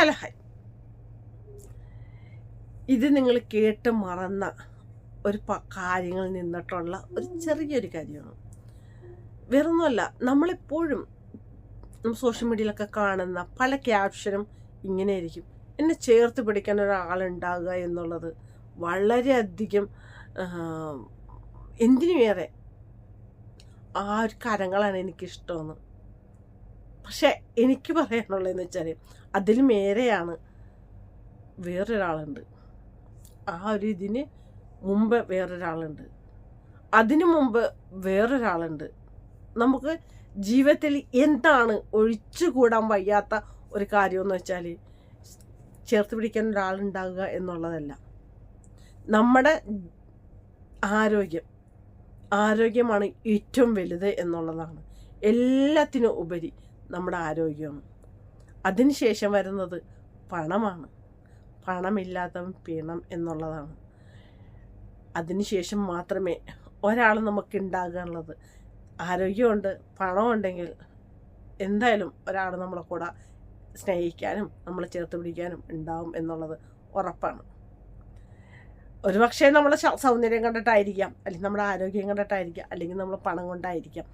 Hello ഇത് നിങ്ങൾ കേട്ട് മറന്ന ഒരു പ- കാര്യങ്ങളിൽ നിന്നിട്ടുള്ള ഒരു ചെറിയൊരു കാര്യമാണ്. വേറൊന്നുമല്ല നമ്മളെപ്പോഴും സോഷ്യൽ മീഡിയയിലൊക്കെ കാണുന്ന പല ക്യാപ്ഷനും ഇങ്ങനെ ആയിരിക്കും എന്നെ ചേർത്ത് പിടിക്കാൻ ഒരാളുണ്ടാകുക എന്നുള്ളത് വളരെയധികം എന്തിനുമേറെ ആ ഒരു കരങ്ങളാണ് എനിക്കിഷ്ടമെന്ന്. പക്ഷെ എനിക്ക് പറയാനുള്ളതെന്ന് വെച്ചാൽ അതിലും ഏറെയാണ് വേറൊരാളുണ്ട്. ആ ഒരു ഇതിന് മുമ്പ് വേറൊരാളുണ്ട്. അതിനു മുമ്പ് വേറൊരാളുണ്ട്. നമുക്ക് ജീവിതത്തിൽ എന്താണ് ഒഴിച്ചുകൂടാൻ വയ്യാത്ത ഒരു കാര്യമെന്ന് വെച്ചാൽ ചേർത്ത് പിടിക്കാൻ ഒരാളുണ്ടാകുക എന്നുള്ളതല്ല. നമ്മുടെ ആരോഗ്യം ആരോഗ്യമാണ് ഏറ്റവും വലുത് എന്നുള്ളതാണ്. എല്ലാത്തിനും ഉപരി നമ്മുടെ ആരോഗ്യമാണ് അതിനുശേഷം വരുന്നത് പണമാണ്. പണമില്ലാത്തവൻ പീണം എന്നുള്ളതാണ്. അതിനുശേഷം മാത്രമേ ഒരാൾ നമുക്ക് ഉണ്ടാകാനുള്ളത് ആരോഗ്യമുണ്ട് പണമുണ്ടെങ്കിൽ എന്തായാലും ഒരാൾ നമ്മളെ കൂടെ സ്നേഹിക്കാനും നമ്മളെ ചേർത്ത് പിടിക്കാനും ഉണ്ടാവും എന്നുള്ളത് ഉറപ്പാണ്. ഒരുപക്ഷെ നമ്മളെ സൗന്ദര്യം കണ്ടിട്ടായിരിക്കാം അല്ലെങ്കിൽ നമ്മുടെ ആരോഗ്യം കണ്ടിട്ടായിരിക്കാം അല്ലെങ്കിൽ നമ്മൾ പണം കൊണ്ടായിരിക്കാം.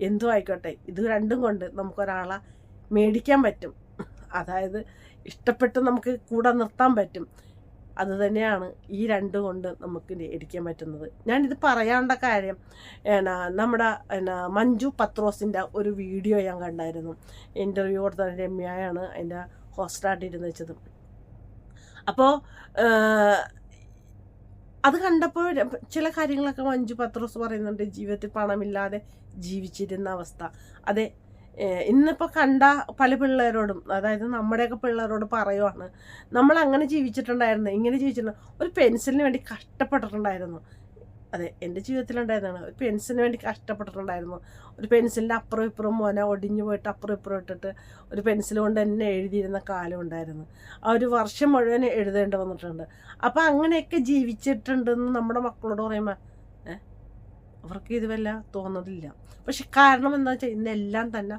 എന്തും ആയിക്കോട്ടെ. ഇത് രണ്ടും കൊണ്ട് നമുക്കൊരാളെ മേടിക്കാൻ പറ്റും. അതായത് ഇഷ്ടപ്പെട്ട് നമുക്ക് കൂടെ നിർത്താൻ പറ്റും. അത് തന്നെയാണ് ഈ രണ്ടും കൊണ്ട് നമുക്ക് ഇരിക്കാൻ പറ്റുന്നത്. ഞാനിത് പറയാണ്ട കാര്യം എന്നാ നമ്മുടെ എന്നാ മഞ്ജു പത്രോസിന്റെ ഒരു വീഡിയോ ഞാൻ കണ്ടായിരുന്നു. ഇന്റർവ്യൂ കൊടുത്ത രമ്യയാണ് അതിന്റെ ഹോസ്റ്റായിട്ട് ഇരുന്ന് വെച്ചത്. അപ്പോൾ അത് കണ്ടപ്പോൾ ചില കാര്യങ്ങളൊക്കെ മഞ്ജു പത്രോസ് പറയുന്നുണ്ട് ജീവിതത്തിൽ പണമില്ലാതെ ജീവിച്ചിരുന്ന അവസ്ഥ. അതെ ഇന്നിപ്പോൾ കണ്ട പല പിള്ളേരോടും അതായത് നമ്മുടെയൊക്കെ പിള്ളേരോട് പറയുവാണ് നമ്മൾ അങ്ങനെ ജീവിച്ചിട്ടുണ്ടായിരുന്നു ഇങ്ങനെ ജീവിച്ചിട്ടുണ്ട്. ഒരു പെൻസിലിന് വേണ്ടി കഷ്ടപ്പെട്ടിട്ടുണ്ടായിരുന്നു. അതെ എന്റെ ജീവിതത്തിലുണ്ടായിരുന്നതാണ് ഒരു പെൻസിലിന് വേണ്ടി കഷ്ടപ്പെട്ടിട്ടുണ്ടായിരുന്നു. ഒരു പെൻസിലിന്റെ അപ്പുറം ഇപ്പുറം മോന ഒടിഞ്ഞു പോയിട്ട് അപ്പുറം ഇപ്പുറം ഇട്ടിട്ട് ഒരു പെൻസിൽ കൊണ്ട് തന്നെ എഴുതിയിരുന്ന കാലം ഉണ്ടായിരുന്നു ആ ഒരു വർഷം മുഴുവൻ എഴുതേണ്ടി വന്നിട്ടുണ്ട്. അപ്പോൾ അങ്ങനെയൊക്കെ ജീവിച്ചിട്ടുണ്ടെന്ന് നമ്മുടെ മക്കളോട് പറയുമ്പോൾ ഏഹ് അവർക്ക് ഇത് വല്ല തോന്നുന്നില്ല പക്ഷെ കാരണം എന്താ വെച്ചാൽ ഇന്നെല്ലാം തന്നെ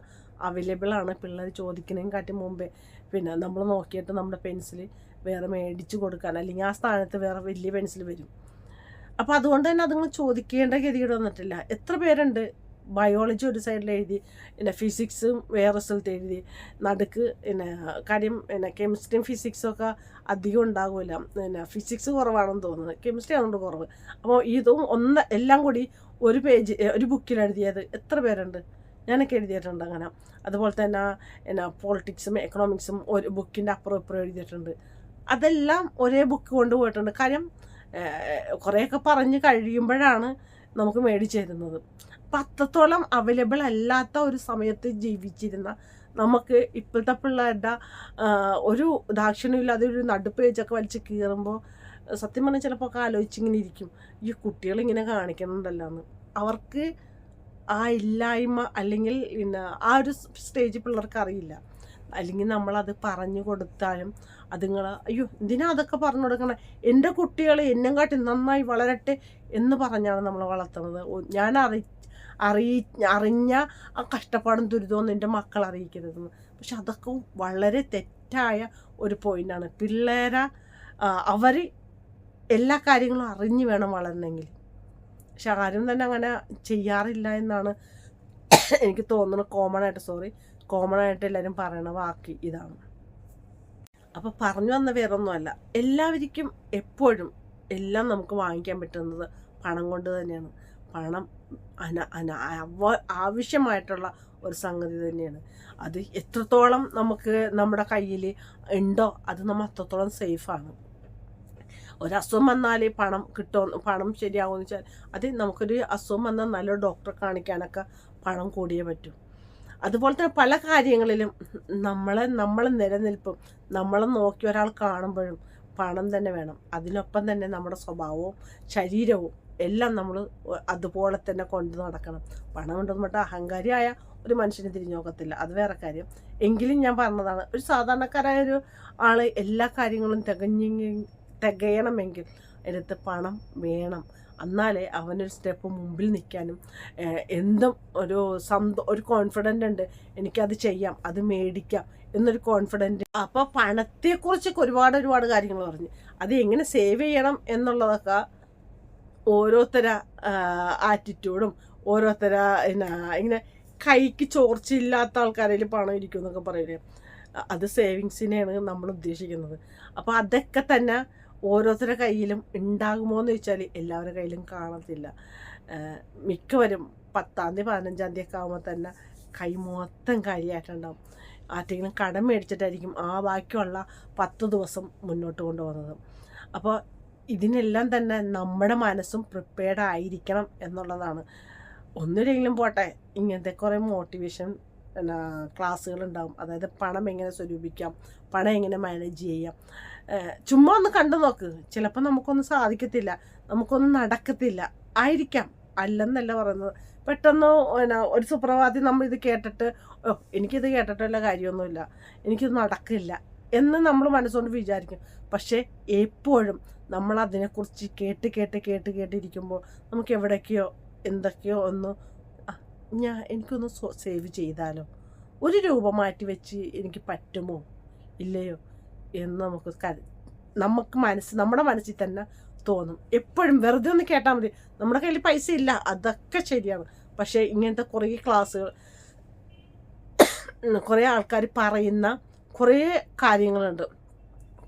അവൈലബിൾ ആണ് പിള്ളേർ ചോദിക്കുന്നതിനും കാട്ടി മുമ്പേ. പിന്നെ നമ്മൾ നോക്കിയിട്ട് നമ്മുടെ പെൻസിൽ വേറെ മേടിച്ച് കൊടുക്കാൻ അല്ലെങ്കിൽ ആ സ്ഥാനത്ത് വേറെ വലിയ പെൻസിൽ വരും. അപ്പോൾ അതുകൊണ്ട് തന്നെ അതുങ്ങൾ ചോദിക്കേണ്ട ഗതികേട് വന്നിട്ടില്ല. എത്ര പേരുണ്ട്? ബയോളജി ഒരു സൈഡിൽ എഴുതി പിന്നെ ഫിസിക്സും വേറെ സ്ഥലത്ത് എഴുതി. നടുക്ക് പിന്നെ കാര്യം പിന്നെ കെമിസ്ട്രിയും ഫിസിക്സും ഒക്കെ അധികം ഉണ്ടാകില്ല പിന്നെ ഫിസിക്സ് കുറവാണെന്ന് തോന്നുന്നത് കെമിസ്ട്രി ആണെന്ന് കുറവ്. അപ്പോൾ ഇതും ഒന്ന് എല്ലാം കൂടി ഒരു പേജ് ഒരു ബുക്കിൽ എഴുതിയത് എത്ര പേരുണ്ട്? ഞാനൊക്കെ എഴുതിയിട്ടുണ്ട് അങ്ങനെ. അതുപോലെ തന്നെ എന്നാ പോളിറ്റിക്സും എക്കണോമിക്സും ഒരു ബുക്കിന്റെ അപ്പുറം ഇപ്പുറം എഴുതിയിട്ടുണ്ട്. അതെല്ലാം ഒരേ ബുക്ക് കൊണ്ടുപോയിട്ടുണ്ട് കാര്യം കുറേയൊക്കെ പറഞ്ഞ് കഴിയുമ്പോഴാണ് നമുക്ക് മേടിച്ചു തരുന്നത് അപ്പം അവൈലബിൾ അല്ലാത്ത ഒരു സമയത്ത് ജീവിച്ചിരുന്ന നമുക്ക് ഇപ്പോഴത്തെ പിള്ളേരുടെ ഒരു ദാക്ഷിണ്യമില്ലാതെ ഒരു വെച്ചൊക്കെ വലിച്ച് കീറുമ്പോൾ സത്യം പറഞ്ഞാൽ ചിലപ്പോൾ ഒക്കെ ആലോചിച്ചിങ്ങനെ ഇരിക്കും. ഈ കുട്ടികൾ ഇങ്ങനെ കാണിക്കുന്നുണ്ടല്ലോ എന്ന് അവർക്ക് ആ ഇല്ലായ്മ അല്ലെങ്കിൽ പിന്നെ ആ ഒരു സ്റ്റേജ് പിള്ളേർക്ക് അറിയില്ല. അല്ലെങ്കിൽ നമ്മളത് പറഞ്ഞു കൊടുത്താലും അതുങ്ങൾ അയ്യോ എന്തിനാ അതൊക്കെ പറഞ്ഞു കൊടുക്കണേ? എന്റെ കുട്ടികൾ എന്നെ കാട്ടി നന്നായി വളരട്ടെ എന്ന് പറഞ്ഞാണ് നമ്മൾ വളർത്തുന്നത്. ഞാൻ അറി അറിയി അറിഞ്ഞ ആ കഷ്ടപ്പാടും ദുരിതവും എന്റെ മക്കൾ അറിയിക്കരുതെന്ന് പക്ഷെ അതൊക്കെ വളരെ തെറ്റായ ഒരു പോയിന്റാണ് പിള്ളേരെ അവർ എല്ലാ കാര്യങ്ങളും അറിഞ്ഞു വേണം വളരണമെങ്കിൽ പക്ഷെ ആരും തന്നെ അങ്ങനെ ചെയ്യാറില്ല എന്നാണ് എനിക്ക് തോന്നുന്നത് കോമൺ ആയിട്ട്. സോറി കോമൺ ആയിട്ട് എല്ലാവരും പറയണ വാക്ക് ഇതാണ്. അപ്പോൾ പറഞ്ഞു വന്ന വേറൊന്നുമല്ല. എല്ലാവർക്കും എപ്പോഴും എല്ലാം നമുക്ക് വാങ്ങിക്കാൻ പറ്റുന്നത് പണം കൊണ്ട് തന്നെയാണ്. പണം അന അന ആവശ്യമായിട്ടുള്ള ഒരു സംഗതി തന്നെയാണ്. അത് എത്രത്തോളം നമുക്ക് നമ്മുടെ കയ്യിൽ ഉണ്ടോ അത് നമ്മൾ അത്രത്തോളം സേഫാണ് ഒരസുഖം വന്നാൽ പണം കിട്ടുമോ പണം ശരിയാകുമെന്ന് വെച്ചാൽ അത് നമുക്കൊരു അസുഖം വന്നാൽ നല്ലൊരു ഡോക്ടറെ കാണിക്കാനൊക്കെ പണം കൂടിയേ പറ്റൂ. അതുപോലെ തന്നെ പല കാര്യങ്ങളിലും നമ്മളെ നമ്മളെ നിലനിൽപ്പും നമ്മളെ നോക്കി ഒരാൾ കാണുമ്പോഴും പണം തന്നെ വേണം. അതിനൊപ്പം തന്നെ നമ്മുടെ സ്വഭാവവും ശരീരവും എല്ലാം നമ്മൾ അതുപോലെ തന്നെ കൊണ്ടു നടക്കണം. പണം കൊണ്ടൊന്നും മറ്റേ അഹങ്കാരിയായ ഒരു മനുഷ്യന് തിരിഞ്ഞു നോക്കത്തില്ല. അത് വേറെ കാര്യം. എങ്കിലും ഞാൻ പറഞ്ഞതാണ് ഒരു സാധാരണക്കാരായ ഒരു ആൾ എല്ലാ കാര്യങ്ങളും തികഞ്ഞ തികയണമെങ്കിൽ അതിനകത്ത് പണം വേണം. എന്നാലേ അവനൊരു സ്റ്റെപ്പ് മുമ്പിൽ നിൽക്കാനും എന്തും ഒരു സന്തോ ഒരു കോൺഫിഡന്റ് ഉണ്ട്. എനിക്കത് ചെയ്യാം അത് മേടിക്കാം എന്നൊരു കോൺഫിഡന്റ് അപ്പോൾ പണത്തെക്കുറിച്ചൊക്കെ ഒരുപാട് ഒരുപാട് കാര്യങ്ങൾ പറഞ്ഞു. അത് എങ്ങനെ സേവ് ചെയ്യണം എന്നുള്ളതൊക്കെ ഓരോരുത്തര ആറ്റിറ്റ്യൂഡും ഓരോരുത്തര എന്നാ ഇങ്ങനെ കൈക്ക് ചോർച്ചയില്ലാത്ത ആൾക്കാരിൽ പണം ഇരിക്കും എന്നൊക്കെ പറയില്ലേ അത് സേവിങ്സിനെയാണ് നമ്മൾ ഉദ്ദേശിക്കുന്നത്. അപ്പോൾ അതൊക്കെ തന്നെ ഓരോരുത്തരുടെ കയ്യിലും ഉണ്ടാകുമോ എന്ന് ചോദിച്ചാൽ എല്ലാവരുടെ കയ്യിലും കാണത്തില്ല. മിക്കവരും പത്താം തീയതി പതിനഞ്ചാം തീയതി ഒക്കെ ആകുമ്പോൾ തന്നെ കൈ മൊത്തം കാര്യമായിട്ടുണ്ടാവും ആർക്കെങ്കിലും കടം മേടിച്ചിട്ടായിരിക്കും ആ ബാക്കിയുള്ള പത്ത് ദിവസം മുന്നോട്ട് കൊണ്ടുപോകുന്നത്. അപ്പോൾ ഇതിനെല്ലാം തന്നെ നമ്മുടെ മനസ്സും പ്രിപ്പയർഡ് ആയിരിക്കണം എന്നുള്ളതാണ്. ഒന്നുമില്ലെങ്കിലും പോട്ടെ ഇങ്ങനത്തെ കുറേ മോട്ടിവേഷൻ പിന്നെ ക്ലാസ്സുകൾ ഉണ്ടാവും അതായത് പണം എങ്ങനെ സ്വരൂപിക്കാം പണം എങ്ങനെ മാനേജ് ചെയ്യാം. ചുമ്മാ ഒന്ന് കണ്ടു നോക്ക്. ചിലപ്പോൾ നമുക്കൊന്നും സാധിക്കത്തില്ല. നമുക്കൊന്നും നടക്കത്തില്ല. ആയിരിക്കാം. അല്ലെന്നല്ല പറയുന്നത്. പെട്ടെന്ന് പിന്നെ ഒരു സുപ്രഭാതി നമ്മൾ ഇത് കേട്ടിട്ട് ഓ എനിക്കിത് കേട്ടിട്ടുള്ള കാര്യമൊന്നുമില്ല. എനിക്കിത് നടക്കില്ല. എന്ന് നമ്മൾ മനസ്സുകൊണ്ട് വിചാരിക്കും. പക്ഷേ എപ്പോഴും നമ്മൾ അതിനെക്കുറിച്ച് കേട്ട് കേട്ട് കേട്ട് കേട്ടിരിക്കുമ്പോൾ നമുക്ക് എവിടേക്കോ എന്തൊക്കെയോ ഒന്ന് ഞാൻ എനിക്കൊന്ന് സേവ് ചെയ്താലോ? ഒരു രൂപ മാറ്റി വെച്ച് എനിക്ക് പറ്റുമോ? ഇല്ലയോ? എന്ന് നമുക്ക് നമുക്ക് മനസ്സ് നമ്മുടെ മനസ്സിൽ തന്നെ തോന്നും. എപ്പോഴും വെറുതെ ഒന്ന് കേട്ടാൽ മതി. നമ്മുടെ കയ്യിൽ പൈസ ഇല്ല. അതൊക്കെ ശരിയാണ്. പക്ഷേ ഇങ്ങനത്തെ കുറേ ക്ലാസ്സുകൾ കുറേ ആൾക്കാർ പറയുന്ന കുറേ കാര്യങ്ങളുണ്ട്.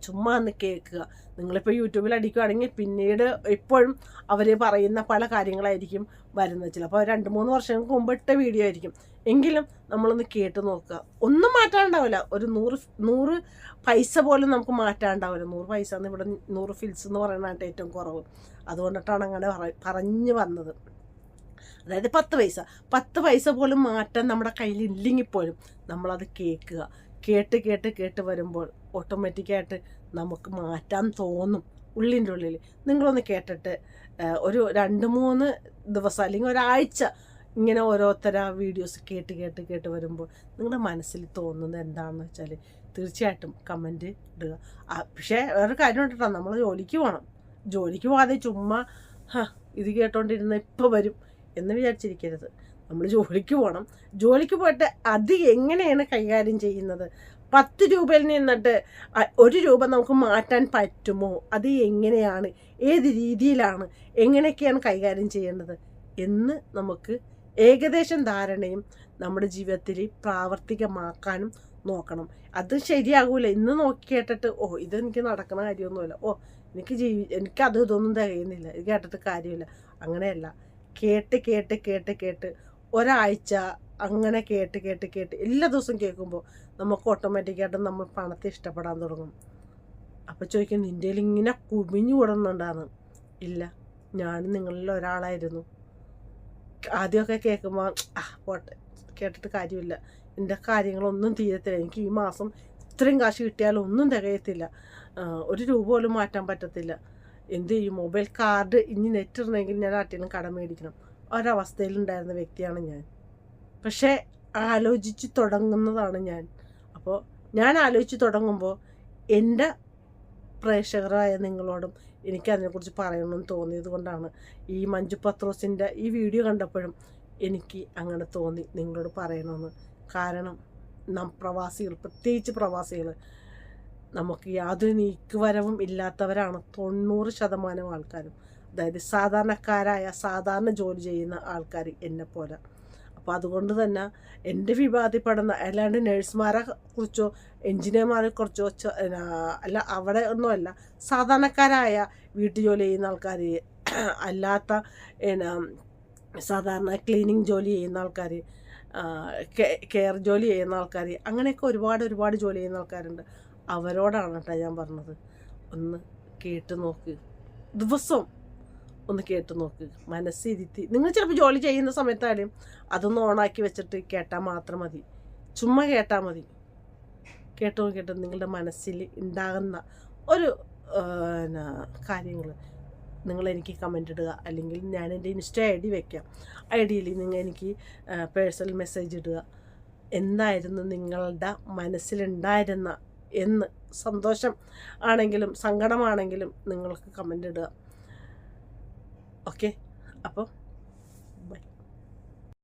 ചുമ്മാ ഒന്ന് കേൾക്കുക. നിങ്ങളിപ്പോൾ യൂട്യൂബിൽ അടിക്കുകയാണെങ്കിൽ പിന്നീട് ഇപ്പോഴും അവർ പറയുന്ന പല കാര്യങ്ങളായിരിക്കും വരുന്നത് ചിലപ്പോൾ. രണ്ട് മൂന്ന് വർഷങ്ങൾക്ക് മുമ്പ് ഇട്ട വീഡിയോ ആയിരിക്കും. എങ്കിലും നമ്മളൊന്ന് കേട്ട് നോക്കുക. ഒന്നും മാറ്റാണ്ടാവില്ല. ഒരു നൂറ് നൂറ് പൈസ പോലും നമുക്ക് മാറ്റാണ്ടാവില്ല. നൂറ് പൈസ എന്ന് ഇവിടെ നൂറ് ഫിൽസ് എന്ന് പറയുന്നതായിട്ട് ഏറ്റവും കുറവ്. അതുകൊണ്ടിട്ടാണ് അങ്ങനെ പറ- പറഞ്ഞു വന്നത്. അതായത് പത്ത് പൈസ. പത്ത് പൈസ പോലും മാറ്റാൻ നമ്മുടെ കയ്യിൽ ഇല്ലെങ്കിൽ പോലും നമ്മളത് കേൾക്കുക. കേട്ട് കേട്ട് കേട്ട് വരുമ്പോൾ ഓട്ടോമാറ്റിക്കായിട്ട് നമുക്ക് മാറ്റാൻ തോന്നും ഉള്ളിന്റെ ഉള്ളിൽ നിങ്ങളൊന്ന് കേട്ടിട്ട് ഒരു രണ്ട് മൂന്ന് ദിവസം അല്ലെങ്കിൽ ഒരാഴ്ച ഇങ്ങനെ ഓരോരുത്തര വീഡിയോസ് കേട്ട് കേട്ട് കേട്ട് വരുമ്പോൾ നിങ്ങളുടെ മനസ്സിൽ തോന്നുന്നത് എന്താണെന്ന് വെച്ചാൽ തീർച്ചയായിട്ടും കമന്റ് ഇടുക. പക്ഷേ വേറൊരു കാര്യം കേട്ടോ നമ്മൾ ജോലിക്ക് പോകണം ജോലിക്ക് പോകാതെ ചുമ്മാ ഇത് കേട്ടോണ്ടിരുന്ന ഇപ്പോൾ വരും എന്ന് വിചാരിച്ചിരിക്കരുത്. നമ്മൾ ജോലിക്ക് പോകണം ജോലിക്ക് പോയിട്ട് അത് എങ്ങനെയാണ് കൈകാര്യം ചെയ്യുന്നത്? പത്ത് രൂപയിൽ നിന്നിട്ട് ഒരു രൂപ നമുക്ക് മാറ്റാൻ പറ്റുമോ? അത് എങ്ങനെയാണ്? ഏത് രീതിയിലാണ്? എങ്ങനെയൊക്കെയാണ് കൈകാര്യം ചെയ്യേണ്ടത്? എന്ന് നമുക്ക് ഏകദേശം ധാരണയും നമ്മുടെ ജീവിതത്തിൽ പ്രാവർത്തികമാക്കാനും നോക്കണം. അത് ശരിയാകൂല. ഇന്ന് നോക്കി കേട്ടിട്ട് ഓ ഇതെനിക്ക് നടക്കുന്ന കാര്യമൊന്നുമില്ല. ഓ എനിക്ക് ജീവി എനിക്ക് അത് ഇതൊന്നും തികയുന്നില്ല. ഇത് കേട്ടിട്ട് കാര്യമില്ല. അങ്ങനെയല്ല. കേട്ട് കേട്ട് കേട്ട് കേട്ട് ഒരാഴ്ച അങ്ങനെ കേട്ട് കേട്ട് കേട്ട് എല്ലാ ദിവസവും കേൾക്കുമ്പോൾ നമുക്ക് ഓട്ടോമാറ്റിക്കായിട്ട് നമ്മൾ പണത്തെ ഇഷ്ടപ്പെടാൻ തുടങ്ങും. അപ്പോൾ ചോദിക്കും നിന്റെ ഇങ്ങനെ കുമിഞ്ഞു കൂടുന്നുണ്ടാന്ന് ഇല്ല. ഞാൻ നിങ്ങളിൽ ഒരാളായിരുന്നു. ആദ്യമൊക്കെ കേൾക്കുമ്പോൾ ആ പോട്ടെ. കേട്ടിട്ട് കാര്യമില്ല. എന്റെ കാര്യങ്ങളൊന്നും തീരത്തില്ല. എനിക്ക് ഈ മാസം ഇത്രയും കാശ് കിട്ടിയാലും ഒന്നും തികയത്തില്ല. ഒരു രൂപ പോലും മാറ്റാൻ പറ്റത്തില്ല. എന്ത് ഈ മൊബൈൽ കാർഡ് ഇനി നെറ്റ് ഇടണമെങ്കിൽ ഞാൻ ആട്ടിനും കടം മേടിക്കണം. ഒരവസ്ഥയിലുണ്ടായിരുന്ന വ്യക്തിയാണ് ഞാൻ. പക്ഷേ ആലോചിച്ച് തുടങ്ങുന്നതാണ് ഞാൻ. അപ്പോൾ ഞാൻ ആലോചിച്ച് തുടങ്ങുമ്പോൾ എന്റെ പ്രേക്ഷകരായ നിങ്ങളോടും എനിക്ക് അതിനെക്കുറിച്ച് പറയണമെന്ന് തോന്നിയത് കൊണ്ടാണ് ഈ മഞ്ജു പത്രോസിന്റെ ഈ വീഡിയോ കണ്ടപ്പോഴും എനിക്ക് അങ്ങനെ തോന്നി നിങ്ങളോട് പറയണമെന്ന്. കാരണം നാം പ്രവാസികൾ പ്രത്യേകിച്ച് പ്രവാസികൾ നമുക്ക് യാതൊരു നീക്കുവരവും ഇല്ലാത്തവരാണ് തൊണ്ണൂറ് ശതമാനം ആൾക്കാരും. അതായത് സാധാരണക്കാരായ സാധാരണ ജോലി ചെയ്യുന്ന ആൾക്കാർ പോലെ അപ്പോൾ അതുകൊണ്ട് തന്നെ എന്റെ വിവാദപ്പെടുന്ന അല്ലാണ്ട് നഴ്സുമാരെ കുറിച്ചോ എൻജിനീയർമാരെ കുറിച്ചോ അല്ല അവിടെ ഒന്നുമല്ല സാധാരണക്കാരായ വീട്ടു ജോലി ചെയ്യുന്ന ആൾക്കാർ അല്ലാത്ത സാധാരണ ക്ലീനിങ് ജോലി ചെയ്യുന്ന ആൾക്കാർ കെയർ ജോലി ചെയ്യുന്ന ആൾക്കാർ അങ്ങനെയൊക്കെ ഒരുപാട് ഒരുപാട് ജോലി ചെയ്യുന്ന ആൾക്കാരുണ്ട്. അവരോടാണ് കേട്ടോ ഞാൻ പറഞ്ഞത്. ഒന്ന് കേട്ട് നോക്ക്. ദിവസവും ഒന്ന് കേട്ട് നോക്ക്. മനസ്സിരുത്തി. നിങ്ങൾ ചിലപ്പോൾ ജോലി ചെയ്യുന്ന സമയത്തായാലും അതൊന്ന് ഓണാക്കി വെച്ചിട്ട് കേട്ടാൽ മാത്രം മതി. ചുമ്മാ കേട്ടാൽ മതി. കേട്ടോ കേട്ടോ. നിങ്ങളുടെ മനസ്സിൽ ഉണ്ടാകുന്ന ഒരു കാര്യങ്ങൾ. നിങ്ങൾ എനിക്ക് കമന്റ് ഇടുക. അല്ലെങ്കിൽ ഞാൻ എന്റെ ഇൻസ്റ്റ ഐ ഡി വെക്കാം. ഐ ഡിയിൽ നിങ്ങൾ എനിക്ക് പേഴ്സണൽ മെസ്സേജ് ഇടുക. എന്തായിരുന്നു നിങ്ങളുടെ മനസ്സിലുണ്ടായിരുന്ന എന്ന്. സന്തോഷം ആണെങ്കിലും സങ്കടമാണെങ്കിലും നിങ്ങൾക്ക് കമന്റ് ഇടുക. ഓക്കെ അപ്പോൾ